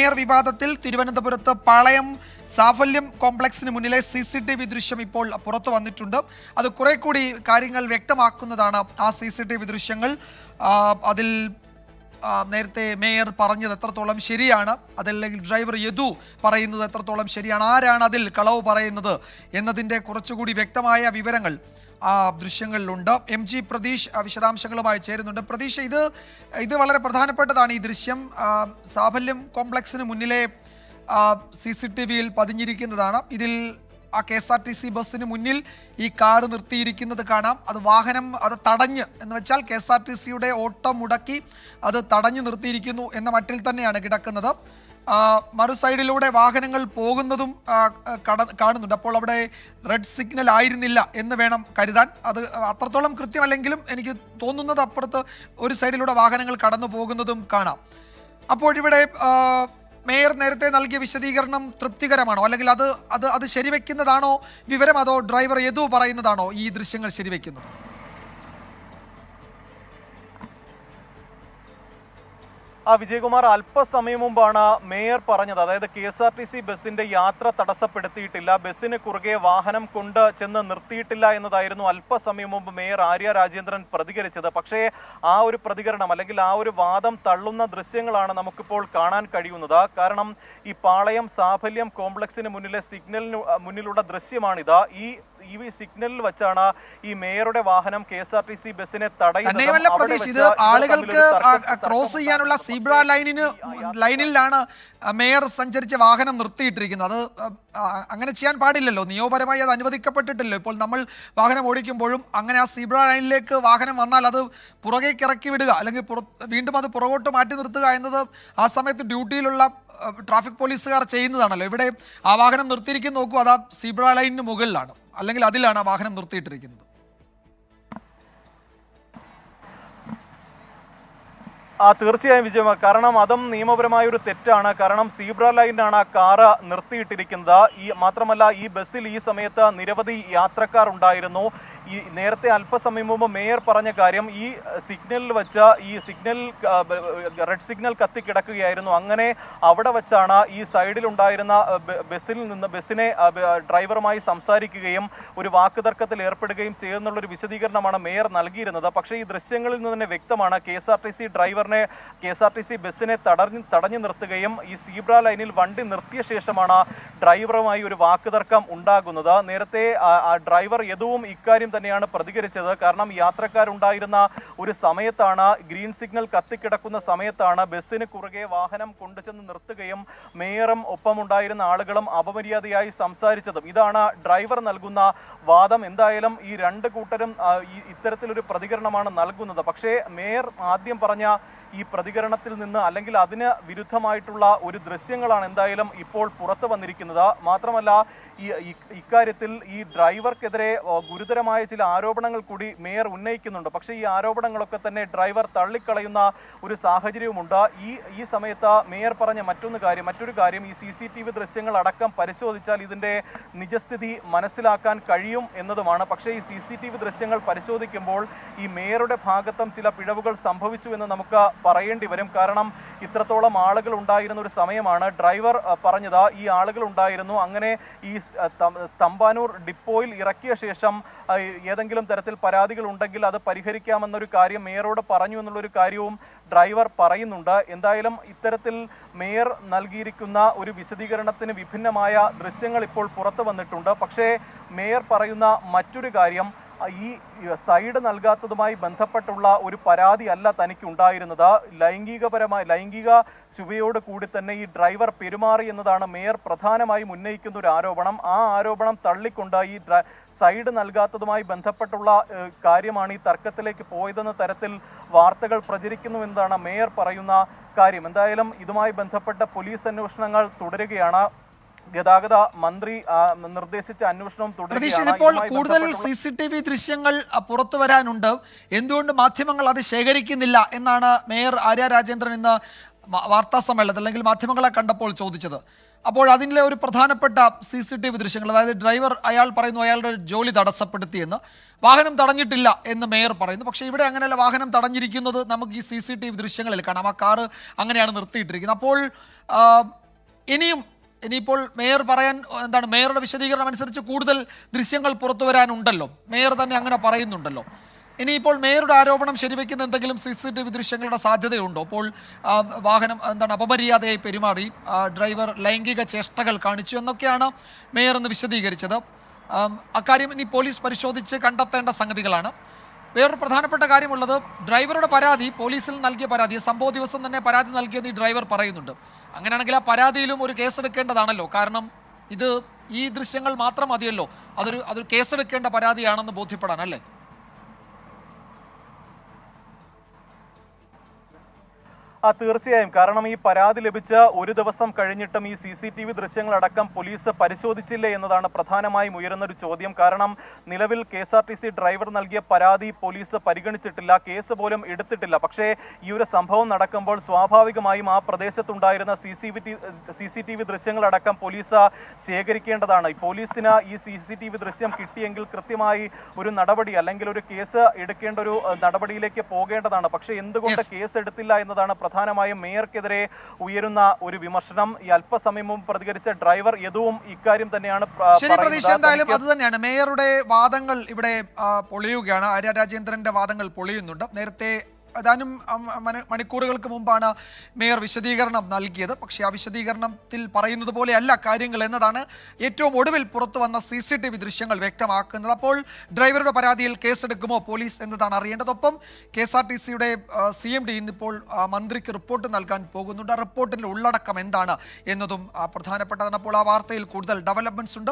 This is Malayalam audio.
മേയർ വിവാദത്തിൽ തിരുവനന്തപുരത്ത് പാളയം സാഫല്യം കോംപ്ലക്സിന് മുന്നിലെ സി സി ടി വി ദൃശ്യം ഇപ്പോൾ പുറത്തു വന്നിട്ടുണ്ട്. അത് കുറെ കൂടി കാര്യങ്ങൾ വ്യക്തമാക്കുന്നതാണ് ആ സി സി ടി വി ദൃശ്യങ്ങൾ. അതിൽ നേരത്തെ മേയർ പറഞ്ഞത് എത്രത്തോളം ശരിയാണ് അതല്ലെങ്കിൽ ഡ്രൈവർ യദു പറയുന്നത് എത്രത്തോളം ശരിയാണ് ആരാണ് അതിൽ കളവ് പറയുന്നത് എന്നതിന്റെ കുറച്ചുകൂടി വ്യക്തമായ വിവരങ്ങൾ ആ ദൃശ്യങ്ങളിലുണ്ട്. എം ജി പ്രതീഷ് വിശദാംശങ്ങളുമായി ചേരുന്നുണ്ട്. പ്രതീഷ് ഇത് ഇത് വളരെ പ്രധാനപ്പെട്ടതാണ് ഈ ദൃശ്യം. സാഫല്യം കോംപ്ലക്സിന് മുന്നിലെ സി സി ടി വിയിൽ പതിഞ്ഞിരിക്കുന്നതാണ്. ഇതിൽ ആ K S R T C ബസ്സിന് മുന്നിൽ ഈ കാർ നിർത്തിയിരിക്കുന്നത് കാണാം. അത് വാഹനം അത് തടഞ്ഞ് എന്ന് വെച്ചാൽ കെ എസ് ആർ ടി സിയുടെ ഓട്ടം മുടക്കി അത് തടഞ്ഞു നിർത്തിയിരിക്കുന്നു എന്ന മട്ടിൽ തന്നെയാണ് കിടക്കുന്നത്. മറു സൈഡിലൂടെ വാഹനങ്ങൾ പോകുന്നതും കാണുന്നുണ്ട്. അപ്പോൾ അവിടെ റെഡ് സിഗ്നൽ ആയിരുന്നില്ല എന്ന് വേണം കരുതാൻ. അത് അത്രത്തോളം കൃത്യമല്ലെങ്കിലും എനിക്ക് തോന്നുന്നത് അപ്പുറത്ത് ഒരു സൈഡിലൂടെ വാഹനങ്ങൾ കടന്നു പോകുന്നതും കാണാം. അപ്പോഴിവിടെ ഇവിടെ മേയർ നേരത്തെ നൽകിയ വിശദീകരണം തൃപ്തികരമാണോ? അല്ലെങ്കിൽ അത് അത് അത് ശരിവെക്കുന്നതാണോ വിവരം? അതോ ഡ്രൈവർ യദു പറയുന്നതാണോ ഈ ദൃശ്യങ്ങൾ ശരിവെക്കുന്നത്? വിജയകുമാർ അല്പസമയം മുമ്പാണ് മേയർ പറഞ്ഞത്. അതായത് K S R T C ബസിന്റെ യാത്ര തടസ്സപ്പെടുത്തിയിട്ടില്ല. ബസ്സിന് കുറുകെ വാഹനം കൊണ്ട് ചെന്ന് നിർത്തിയിട്ടില്ല എന്നതായിരുന്നു അല്പസമയം മുമ്പ് മേയർ ആര്യ രാജേന്ദ്രൻ പ്രതികരിച്ചത്. പക്ഷേ ആ ഒരു പ്രതികരണം അല്ലെങ്കിൽ ആ ഒരു വാദം തള്ളുന്ന ദൃശ്യങ്ങളാണ് നമുക്കിപ്പോൾ കാണാൻ കഴിയുന്നത്. കാരണം ഈ പാളയം സാഫല്യം കോംപ്ലക്സിന് മുന്നിലെ സിഗ്നലിന് മുന്നിലുള്ള ദൃശ്യമാണിത്. ഈ ഈ സിഗ്നലിൽ വെച്ചാണ് ഈ മേയറുടെ വാഹനം K S R T C ബസ്സിനെ തടയുന്നത് പ്രതീക്ഷ ഇത് ആളുകൾക്ക് ക്രോസ് ചെയ്യാനുള്ള സീബ്ര ലൈനിന് ലൈനിലാണ് മേയർ സഞ്ചരിച്ച വാഹനം നിർത്തിയിട്ടിരിക്കുന്നത്. അത് അങ്ങനെ ചെയ്യാൻ പാടില്ലല്ലോ. നിയമപരമായി അത് അനുവദിക്കപ്പെട്ടിട്ടില്ലല്ലോ ഇപ്പോൾ നമ്മൾ വാഹനം ഓടിക്കുമ്പോഴും അങ്ങനെ ആ സീബ്ര ലൈനിലേക്ക് വാഹനം വന്നാൽ അത് പുറകേക്ക് ഇറക്കി വിടുക അല്ലെങ്കിൽ വീണ്ടും അത് പുറകോട്ട് മാറ്റി നിർത്തുക എന്നത് ആ സമയത്ത് ഡ്യൂട്ടിയിലുള്ള ട്രാഫിക് പോലീസുകാർ ചെയ്യുന്നതാണല്ലോ. ഇവിടെ ആ വാഹനം നിർത്തിയിരിക്കുന്ന നോക്കൂ അത് ആ സീബ്ര ലൈനിന് മുകളിലാണ്. അല്ലെങ്കിൽ അതിലാണ് ആ വാഹനം നിർത്തിയിട്ടിരിക്കുന്നത്. ആ തീർച്ചയായും വിജയ. കാരണം അതും നിയമപരമായ ഒരു തെറ്റാണ്. കാരണം സീബ്ര ലൈനാണ് ആ കാറ് നിർത്തിയിട്ടിരിക്കുന്നത്. ഈ മാത്രമല്ല ഈ ബസ്സിൽ ഈ സമയത്ത് നിരവധി യാത്രക്കാർ ഉണ്ടായിരുന്നു. ഈ നേരത്തെ അല്പസമയം മുമ്പ് മേയർ പറഞ്ഞ കാര്യം ഈ സിഗ്നലിൽ വെച്ച ഈ സിഗ്നൽ റെഡ് സിഗ്നൽ കത്തി കിടക്കുകയായിരുന്നു. അങ്ങനെ അവിടെ വെച്ചാണ് ഈ സൈഡിൽ ഉണ്ടായിരുന്ന ബസ്സിൽ നിന്ന് ബസ്സിനെ ഡ്രൈവറുമായി സംസാരിക്കുകയും ഒരു വാക്കുതർക്കത്തിൽ ഏർപ്പെടുകയും ചെയ്യുന്നുള്ള ഒരു വിശദീകരണമാണ് മേയർ നൽകിയിരുന്നത്. പക്ഷേ ഈ ദൃശ്യങ്ങളിൽ നിന്ന് തന്നെ വ്യക്തമാണ് K S R T C ഡ്രൈവറിനെ K S R T C ബസ്സിനെ തടഞ്ഞ് തടഞ്ഞു നിർത്തുകയും ഈ സീബ്ര ലൈനിൽ വണ്ടി നിർത്തിയ ശേഷമാണ് ഡ്രൈവറുമായി ഒരു വാക്കുതർക്കം ഉണ്ടാകുന്നത്. നേരത്തെ ആ ഡ്രൈവർ യദുവും ഇക്കാര്യം തന്നെയാണ് പ്രതികരിച്ചത്. കാരണം യാത്രക്കാരുണ്ടായിരുന്ന ഒരു സമയത്താണ് ഗ്രീൻ സിഗ്നൽ കത്തിക്കിടക്കുന്ന സമയത്താണ് ബസ്സിന് കുറുകെ വാഹനം കൊണ്ടുചെന്ന് നിർത്തുകയും മേയറും ഒപ്പമുണ്ടായിരുന്ന ആളുകളും അപമര്യാദയായി സംസാരിച്ചതും. ഇതാണ് ഡ്രൈവർ നൽകുന്ന വാദം. എന്തായാലും ഈ രണ്ട് കൂട്ടരും ഇത്തരത്തിലൊരു പ്രതികരണമാണ് നൽകുന്നത്. പക്ഷേ മേയർ ആദ്യം പറഞ്ഞ ഈ പ്രതികരണത്തിൽ നിന്ന് അല്ലെങ്കിൽ അതിന് വിരുദ്ധമായിട്ടുള്ള ഒരു ദൃശ്യങ്ങളാണ് എന്തായാലും ഇപ്പോൾ പുറത്തു വന്നിരിക്കുന്നത്. മാത്രമല്ല ഈ ഇക്കാര്യത്തിൽ ഈ ഡ്രൈവർക്കെതിരെ ഗുരുതരമായ ചില ആരോപണങ്ങൾ കൂടി മേയർ ഉന്നയിക്കുന്നുണ്ട്. പക്ഷേ ഈ ആരോപണങ്ങളൊക്കെ തന്നെ ഡ്രൈവർ തള്ളിക്കളയുന്ന ഒരു സാഹചര്യവുമുണ്ട്. ഈ ഈ സമയത്ത് മേയർ പറഞ്ഞ മറ്റൊന്ന് കാര്യം മറ്റൊരു കാര്യം ഈ സി സി ടി വി ദൃശ്യങ്ങൾ അടക്കം പരിശോധിച്ചാൽ ഇതിന്റെ നിജസ്ഥിതി മനസ്സിലാക്കാൻ കഴിയും എന്നതുമാണ്. പക്ഷേ ഈ സി സി ടി വി ദൃശ്യങ്ങൾ പരിശോധിക്കുമ്പോൾ ഈ മേയറുടെ ഭാഗത്തും ചില പിഴവുകൾ സംഭവിച്ചു എന്ന് നമുക്ക് പറയേണ്ടി വരും. കാരണം ഇത്രത്തോളം ആളുകൾ ഉണ്ടായിരുന്ന ഒരു സമയമാണ് ഡ്രൈവർ പറഞ്ഞത് ഈ ആളുകൾ ഉണ്ടായിരുന്നു. അങ്ങനെ ഈ തമ്പാനൂർ ഡിപ്പോയിൽ ഇറക്കിയ ശേഷം ഏതെങ്കിലും തരത്തിൽ പരാതികൾ ഉണ്ടെങ്കിൽ അത് പരിഹരിക്കാമെന്നൊരു കാര്യം മേയറോട് പറഞ്ഞു എന്നുള്ളൊരു കാര്യവും ഡ്രൈവർ പറയുന്നുണ്ട്. എന്തായാലും ഇത്തരത്തിൽ മേയർ നൽകിയിരിക്കുന്ന ഒരു വിശദീകരണത്തിന് വിഭിന്നമായ ദൃശ്യങ്ങൾ ഇപ്പോൾ പുറത്തു വന്നിട്ടുണ്ട്. പക്ഷേ മേയർ പറയുന്ന മറ്റൊരു കാര്യം ഈ സൈഡ് നൽകാത്തതുമായി ബന്ധപ്പെട്ടുള്ള ഒരു പരാതി അല്ല തനിക്ക് ഉണ്ടായിരുന്നത് ലൈംഗികപരമായ ലൈംഗിക ചുവയോട് കൂടി തന്നെ ഈ ഡ്രൈവർ പെരുമാറി എന്നതാണ് മേയർ പ്രധാനമായും ഉന്നയിക്കുന്ന ഒരു ആരോപണം. ആ ആരോപണം തള്ളിക്കൊണ്ട് ഈ സൈഡ് നൽകാത്തതുമായി ബന്ധപ്പെട്ടുള്ള കാര്യമാണ് ഈ തർക്കത്തിലേക്ക് പോയതെന്ന തരത്തിൽ വാർത്തകൾ പ്രചരിക്കുന്നു എന്നതാണ് മേയർ പറയുന്ന കാര്യം. എന്തായാലും ഇതുമായി ബന്ധപ്പെട്ട പോലീസ് അന്വേഷണങ്ങൾ തുടരുകയാണ്. ഗതാഗത മന്ത്രി നിർദ്ദേശിച്ച അന്വേഷണം ഇതുമായി കൂടുതൽ സി സി ടി വി ദൃശ്യങ്ങൾ പുറത്തു വരാനുണ്ട്. എന്തുകൊണ്ട് മാധ്യമങ്ങൾ അത് ശേഖരിക്കുന്നില്ല എന്നാണ് മേയർ ആര്യ രാജേന്ദ്രൻ ഇന്ന് വാർത്താ സമ്മേളനത്തിൽ അല്ലെങ്കിൽ മാധ്യമങ്ങളെ കണ്ടപ്പോൾ ചോദിച്ചത്. അപ്പോൾ അതിലെ ഒരു പ്രധാനപ്പെട്ട സി സി ടി വി ദൃശ്യങ്ങൾ അതായത് ഡ്രൈവർ അയാൾ പറയുന്നു അയാളുടെ ജോലി തടസ്സപ്പെടുത്തിയെന്ന്. വാഹനം തടഞ്ഞിട്ടില്ല എന്ന് മേയർ പറയുന്നു. പക്ഷേ ഇവിടെ അങ്ങനെയല്ല വാഹനം തടഞ്ഞിരിക്കുന്നത് നമുക്ക് ഈ സി സി ടി വി ദൃശ്യങ്ങളിൽ കാണാം. ആ കാറ് അങ്ങനെയാണ് നിർത്തിയിട്ടിരിക്കുന്നത്. അപ്പോൾ ഇനിയും ഇനിയിപ്പോൾ മേയർ പറയാൻ എന്താണ് മേയറുടെ വിശദീകരണം അനുസരിച്ച് കൂടുതൽ ദൃശ്യങ്ങൾ പുറത്തു വരാനുണ്ടല്ലോ. മേയർ തന്നെ അങ്ങനെ പറയുന്നുണ്ടല്ലോ. ഇനിയിപ്പോൾ മേയറുടെ ആരോപണം ശരിവെക്കുന്ന എന്തെങ്കിലും സി സി ടി വി ദൃശ്യങ്ങളുടെ സാധ്യതയുണ്ടോ? അപ്പോൾ വാഹനം എന്താണ് അപമര്യാദയായി പെരുമാറി ഡ്രൈവർ ലൈംഗിക ചേഷ്ടകൾ കാണിച്ചു എന്നൊക്കെയാണ് മേയർ എന്ന് വിശദീകരിച്ചത്. അക്കാര്യം ഇനി പോലീസ് പരിശോധിച്ച് കണ്ടെത്തേണ്ട സംഗതികളാണ്. വേറൊരു പ്രധാനപ്പെട്ട കാര്യമുള്ളത് ഡ്രൈവറുടെ പരാതി പോലീസിൽ നൽകിയ പരാതി സംഭവ ദിവസം തന്നെ പരാതി നൽകിയെന്ന് ഈ ഡ്രൈവർ പറയുന്നുണ്ട്. അങ്ങനെയാണെങ്കിൽ ആ പരാതിയിലും ഒരു കേസെടുക്കേണ്ടതാണല്ലോ. കാരണം ഇത് ഈ ദൃശ്യങ്ങൾ മാത്രം മതിയല്ലോ. അതൊരു അതൊരു കേസെടുക്കേണ്ട പരാതിയാണെന്ന് ബോധ്യപ്പെടാൻ അല്ലേ? തീർച്ചയായും. കാരണം ഈ പരാതി ലഭിച്ച ഒരു ദിവസം കഴിഞ്ഞിട്ടും ഈ സി സി ടി വി ദൃശ്യങ്ങളടക്കം പോലീസ് പരിശോധിച്ചില്ല എന്നതാണ് പ്രധാനമായും ഉയരുന്ന ഒരു ചോദ്യം. കാരണം നിലവിൽ K S R T C driver നൽകിയ പരാതി പോലീസ് പരിഗണിച്ചിട്ടില്ല. കേസ് പോലും എടുത്തിട്ടില്ല. പക്ഷേ ഈ ഒരു സംഭവം നടക്കുമ്പോൾ സ്വാഭാവികമായും ആ പ്രദേശത്തുണ്ടായിരുന്ന C C V C C T V ദൃശ്യങ്ങളടക്കം police ശേഖരിക്കേണ്ടതാണ്. പോലീസിന് ഈ സി സി ടി വി ദൃശ്യം കിട്ടിയെങ്കിൽ കൃത്യമായി ഒരു നടപടി അല്ലെങ്കിൽ ഒരു കേസ് എടുക്കേണ്ട ഒരു നടപടിയിലേക്ക് പോകേണ്ടതാണ്. പക്ഷേ എന്തുകൊണ്ട്. കേസ് എടുത്തില്ല എന്നതാണ് പ്രധാനമായും മേയർക്കെതിരെ ഉയരുന്ന ഒരു വിമർശനം. ഈ അല്പസമയം മുമ്പ് പ്രതികരിച്ച ഡ്രൈവർ യദുവും ഇക്കാര്യം തന്നെയാണ് ശരി. പ്രതീക്ഷ എന്തായാലും അത് തന്നെയാണ് മേയറുടെ വാദങ്ങൾ ഇവിടെ പൊളിയുകയാണ്. ആര്യ രാജേന്ദ്രന്റെ വാദങ്ങൾ പൊളിയുന്നുണ്ട്. നേരത്തെ ഏതാനും മണിക്കൂറുകൾക്ക് മുമ്പാണ് മേയർ വിശദീകരണം നൽകിയത്. പക്ഷേ ആ വിശദീകരണത്തിൽ പറയുന്നത് പോലെയല്ല കാര്യങ്ങൾ എന്നതാണ് ഏറ്റവും ഒടുവിൽ പുറത്തു വന്ന സി സി ടി വി ദൃശ്യങ്ങൾ വ്യക്തമാക്കുന്നത്. അപ്പോൾ ഡ്രൈവറുടെ പരാതിയിൽ കേസെടുക്കുമോ പോലീസ് എന്നതാണ് അറിയേണ്ടതൊപ്പം കെ എസ് ആർ ടി സിയുടെ സി എം ഡി ഇന്നിപ്പോൾ മന്ത്രിക്ക് റിപ്പോർട്ട് നൽകാൻ പോകുന്നുണ്ട്. ആ റിപ്പോർട്ടിന്റെ ഉള്ളടക്കം എന്താണ് എന്നതും പ്രധാനപ്പെട്ടതാണ്. അപ്പോൾ ആ വാർത്തയിൽ കൂടുതൽ ഡെവലപ്മെന്റ്സ് ഉണ്ട്.